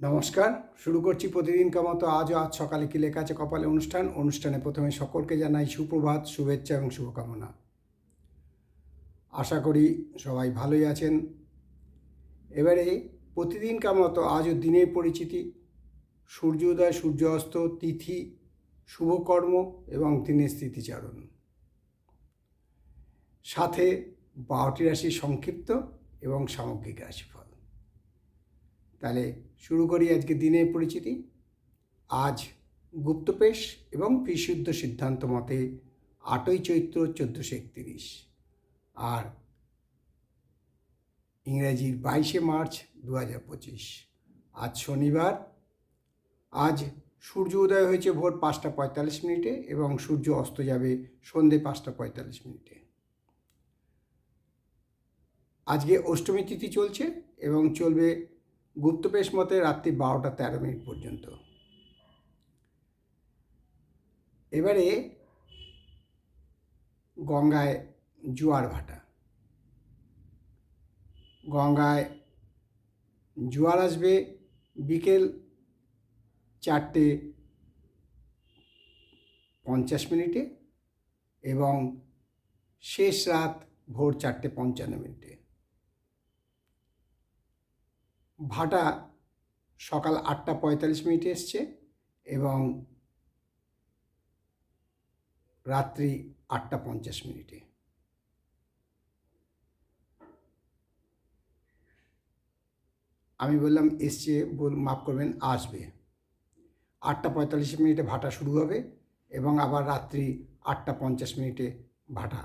নমস্কার, শুরু করছি প্রতিদিনকার মতো আজও আজ সকালে কি লেখা আছে কপালে অনুষ্ঠান। অনুষ্ঠানে প্রথমে সকলকে জানাই সুপ্রভাত, শুভেচ্ছা এবং শুভকামনা। আশা করি সবাই ভালোই আছেন। এবারে প্রতিদিনকার মতো আজও দিনের পরিচিতি। সূর্যোদয় সূর্য অস্ত তিথি, শুভকর্ম এবং দিনের স্মৃতিচারণ। সাথে বারোটি রাশির সংক্ষিপ্ত এবং সামগ্রিক রাশিফল। তাহলে শুরু করি আজকে দিনের পরিচিতি। আজ গুপ্তপেশ এবং বিশুদ্ধ সিদ্ধান্ত মতে আটই চৈত্র চোদ্দোশো একত্রিশ। আর ইংরেজির বাইশে মার্চ দু হাজার পঁচিশ। আজ শনিবার। আজ সূর্য উদয় হয়েছে ভোর পাঁচটা পঁয়তাল্লিশ মিনিটে এবং সূর্য অস্ত যাবে সন্ধে পাঁচটা পঁয়তাল্লিশ মিনিটে। আজকে অষ্টমী তিথি চলছে এবং চলবে গুপ্তপেশ মতে রাত্রি বারোটা তেরো মিনিট পর্যন্ত। এবারে গঙ্গায় জোয়ার ভাটা। গঙ্গায় জোয়ার আসবে বিকেল চারটে পঞ্চাশ মিনিটে এবং শেষ রাত ভোর চারটে পঞ্চান্ন মিনিটে। ভাটা সকাল আটটা পঁয়তাল্লিশ মিনিটে এসছে এবং রাত্রি আটটা পঞ্চাশ মিনিটে। আমি বললাম, এসছে বল, মাফ করবেন, আসবে। আটটা পঁয়তাল্লিশ মিনিটে ভাটা শুরু হবে এবং আবার রাত্রি আটটা পঞ্চাশ মিনিটে ভাটা।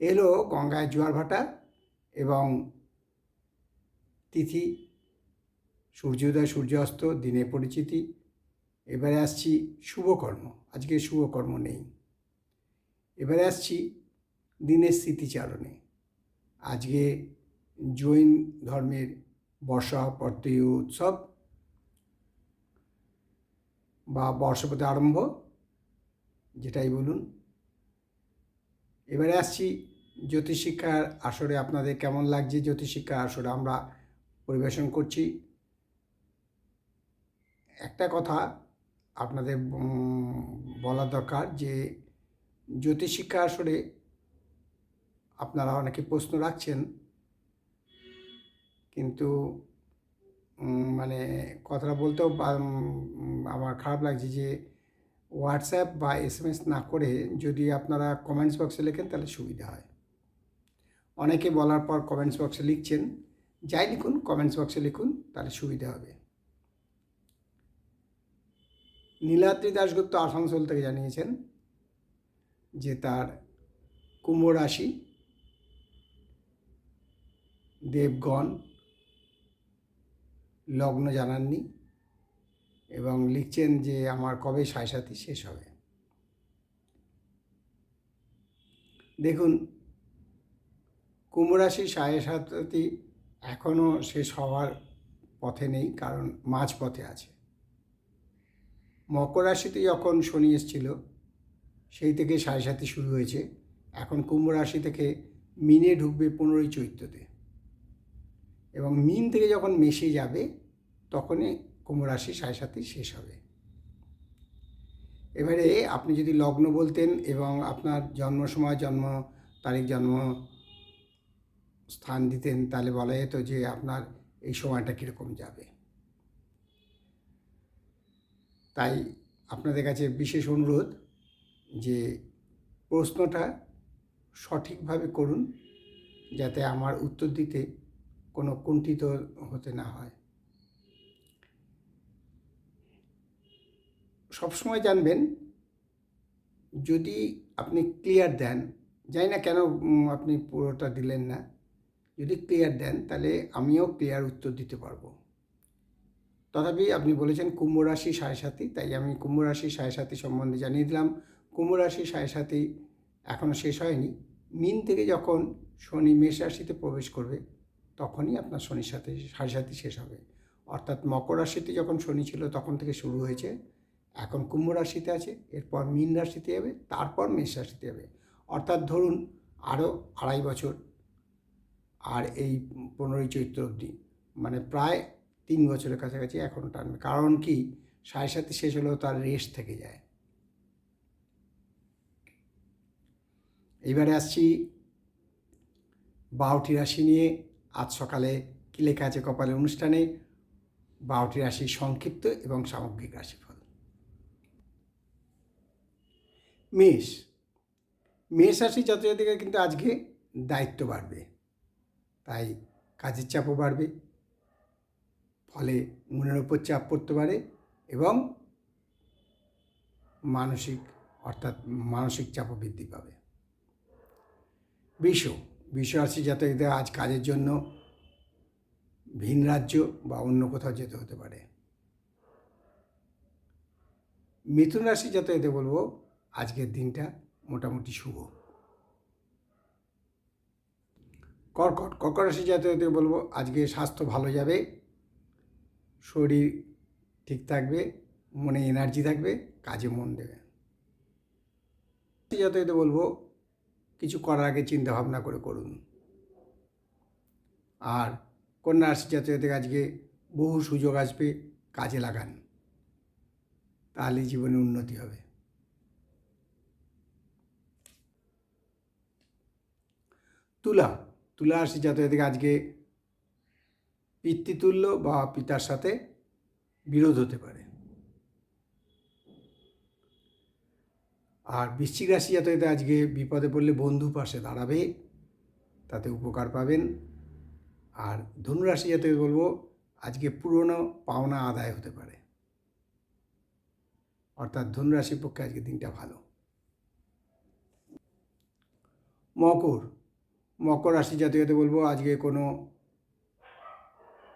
এলো গঙ্গায় জোয়ার ভাটা এবং তিথি, সূর্যোদয়, সূর্যাস্ত দিনের পরিচিতি। এবারে আসছি শুভকর্ম। আজকে শুভকর্ম নেই। এবারে আসছি দিনের স্মৃতিচারণে। আজকে জৈন ধর্মের বর্ষা পর্তীয় উৎসব বা বর্ষপতি আরম্ভ, যেটাই বলুন। এবারে আসছি জ্যোতিষশিক্ষার আসরে। আপনাদের কেমন লাগছে জ্যোতিষশিক্ষার আসরে? আমরা পরিবেশন করছি। একটা কথা আপনাদের বলা দরকার যে, জ্যোতিষশিক্ষা আসরে আপনারা অনেকে প্রশ্ন রাখছেন। কিন্তু মানে কথাটা বলতেও আমার খারাপ লাগছে যে, হোয়াটসঅ্যাপ বা এস এম এস না করে যদি আপনারা কমেন্টস বক্সে লেখেন তাহলে সুবিধা হয়। অনেকে বলার পর কমেন্টস বক্সে লিখছেন। যাই লিখুন কমেন্টস বক্সে লিখুন, তাহলে সুবিধা হবে। নীলাদ্রি দাশগুপ্ত আসানসোল থেকে জানিয়েছেন যে তার কুম্ভ রাশি দেবগণ লগ্ন জানাননি এবং লিখছেন যে আমার কবে সাথী শেষ হবে। দেখুন, কুম্ভ রাশি সাথী এখনও শেষ হওয়ার পথে নেই, কারণ মাঝ পথে আছে। মকর রাশিতে যখন শনি এসেছিল, সেই থেকে সাড়ে সাথে শুরু হয়েছে। এখন কুম্ভ রাশি থেকে মিনে ঢুকবে পনেরোই চৈত্রতে এবং মিন থেকে যখন মেশে যাবে, তখনই কুম্ভ রাশি সাড়ে সাথে শেষ হবে। এবারে আপনি যদি লগ্ন বলতেন এবং আপনার জন্ম সময়, জন্ম তারিখ, জন্ম স্থান দিতেন, তাহলে বলা যেত যে আপনার এই সময়টা কীরকম যাবে। তাই আপনাদের কাছে বিশেষ অনুরোধ যে প্রশ্নটা সঠিকভাবে করুন, যাতে আমার উত্তর দিতে কোনো কুণ্ঠিত হতে না হয়। সবসময় জানবেন, যদি আপনি ক্লিয়ার দেন, জানি না কেন আপনি পুরোটা দিলেন না। যদি ক্লিয়ার দেন, তাহলে আমিও ক্লিয়ার উত্তর দিতে পারব। তথাপি আপনি বলেছেন কুম্ভ রাশি সাড়ে সাথী তাই আমি কুম্ভ রাশি সাড়ে সাথী সম্বন্ধে জানিয়ে দিলাম। কুম্ভ রাশি সাড়ে সাথী এখনও শেষ হয়নি। মিন থেকে যখন শনি মেষ রাশিতে প্রবেশ করবে, তখনই আপনার শনির সাথে সাড়ে সাথী শেষ হবে। অর্থাৎ মকর রাশিতে যখন শনি ছিল, তখন থেকে শুরু হয়েছে। এখন কুম্ভ রাশিতে আছে, এরপর মিন রাশিতে যাবে, তারপর মেষ রাশিতে যাবে। অর্থাৎ ধরুন আরও আড়াই বছর আর এই পনেরোই চৈত্র অবধি। মানে প্রায় তিন বছরের কাছাকাছি এখনও টানবে। কারণ কি? সাড়ে সাথে শেষ হলেও তার রেস্ট থেকে যায়। এইবারে আসছি বারোটি রাশি নিয়ে। আজ সকালে কী লেখা আছে কপালে অনুষ্ঠানে? বারোটি রাশি সংক্ষিপ্ত এবং সামগ্রিক রাশিফল। মেষ। মেষ রাশি জাতজাতিকা কিন্তু আজকে দায়িত্ব বাড়বে। তাই কাজের চাপও বাড়বে, ফলে মনের ওপর চাপ পড়তে পারে এবং মানসিক, অর্থাৎ মানসিক চাপও বৃদ্ধি পাবে। বিষ বিষ রাশি জাতকদের আজ কাজের জন্য ভিন রাজ্য বা অন্য কোথাও যেতে হতে পারে। মিথুন রাশি জাতকদের বলব, আজকের দিনটা মোটামুটি শুভ। কর্কট কর্কট রাশি জাতকদের বলব, আজকে স্বাস্থ্য ভালো যাবে, শরীর ঠিক থাকবে, মনে এনার্জি থাকবে, কাজে মন দেবে। জাতকদের বলব, কিছু করার আগে চিন্তা ভাবনা করে করুন। আর কন্যা রাশি জাতকদের আজকে বহু সুযোগ আসবে, কাজে লাগান। তাহলে জীবনে উন্নতি হবে। তুলা তুলা রাশি জাতকদের আজকে পিতৃতুল্য বা পিতার সাথে বিরোধ হতে পারে। আর বৃশ্চিক রাশি জাতকদের আজকে বিপদে পড়লে বন্ধু পাশে দাঁড়াবে, তাতে উপকার পাবেন। আর ধনুরাশি জাতকে বলব, আজকে পুরনো পাওনা আদায় হতে পারে। অর্থাৎ ধনুরাশির পক্ষে আজকে দিনটা ভালো। মকর মকর রাশি জাতকদের বলব, আজকে কোনো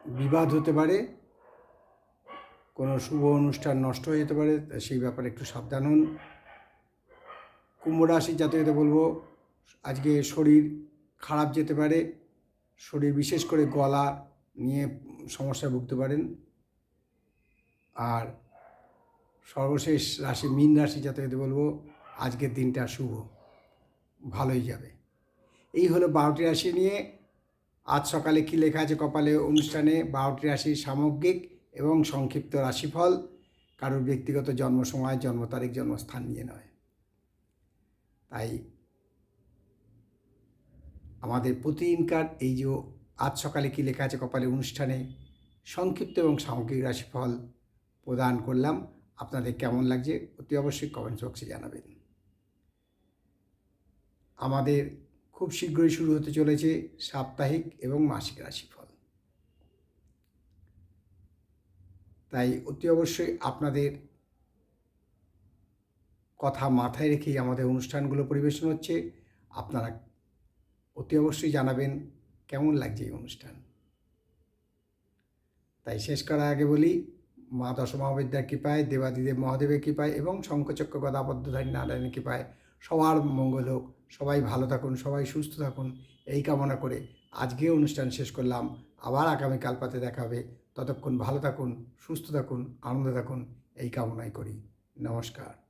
বিবাদ হতে পারে, কোনো শুভ অনুষ্ঠান নষ্ট হয়ে যেতে পারে সেই ব্যাপারে একটু সাবধান হন। কুম্ভ রাশি জাতকদের বলব, আজকে শরীর খারাপ যেতে পারে, শরীর বিশেষ করে গলা নিয়ে সমস্যায় ভুগতে পারেন। আর সর্বশেষ রাশি, মীন রাশি জাতকদের বলব, আজকের দিনটা শুভ, ভালোই যাবে। এই হলো বারোটি রাশি নিয়ে। আজ সকালে কী লেখা আছে কপালে অনুষ্ঠানে? বারোটি রাশির সামগ্রিক এবং সংক্ষিপ্ত রাশিফল। কারোর ব্যক্তিগত জন্ম সময়, জন্ম তারিখ, জন্মস্থান নিয়ে নয়। তাই আমাদের প্রতিদিনকার এই যে আজ সকালে কী লেখা আছে কপালে অনুষ্ঠানে? সংক্ষিপ্ত এবং সামগ্রিক রাশিফল প্রদান করলাম। আপনাদের কেমন লাগছে? অতি অবশ্যই কমেন্ট বক্সে জানাবেন। আমাদের খুব শীঘ্রই শুরু হতে চলেছে সাপ্তাহিক এবং মাসিক রাশিফল। তাই অতি অবশ্যই আপনাদের কথা মাথায় রেখেই আমাদের অনুষ্ঠানগুলো পরিবেশন হচ্ছে। আপনারা অতি অবশ্যই জানাবেন কেমন লাগছে এই অনুষ্ঠান। তাই শেষ করার আগে বলি, মা দশমহাবিদ্যার কৃপায়, দেবাদিদেব মহাদেবের কৃপায় এবং শঙ্কচক্র গদাবদ্ধধারী নারায়ণের কৃপায় সবার মঙ্গল হোক। সবাই ভালো থাকুন, সবাই সুস্থ থাকুন। এই কামনা করে আজকে অনুষ্ঠান শেষ করলাম। আবার আগামীকাল পাতে দেখা হবে। ততক্ষণ ভালো থাকুন, সুস্থ থাকুন, আনন্দে থাকুন। এই কামনাই করি। নমস্কার।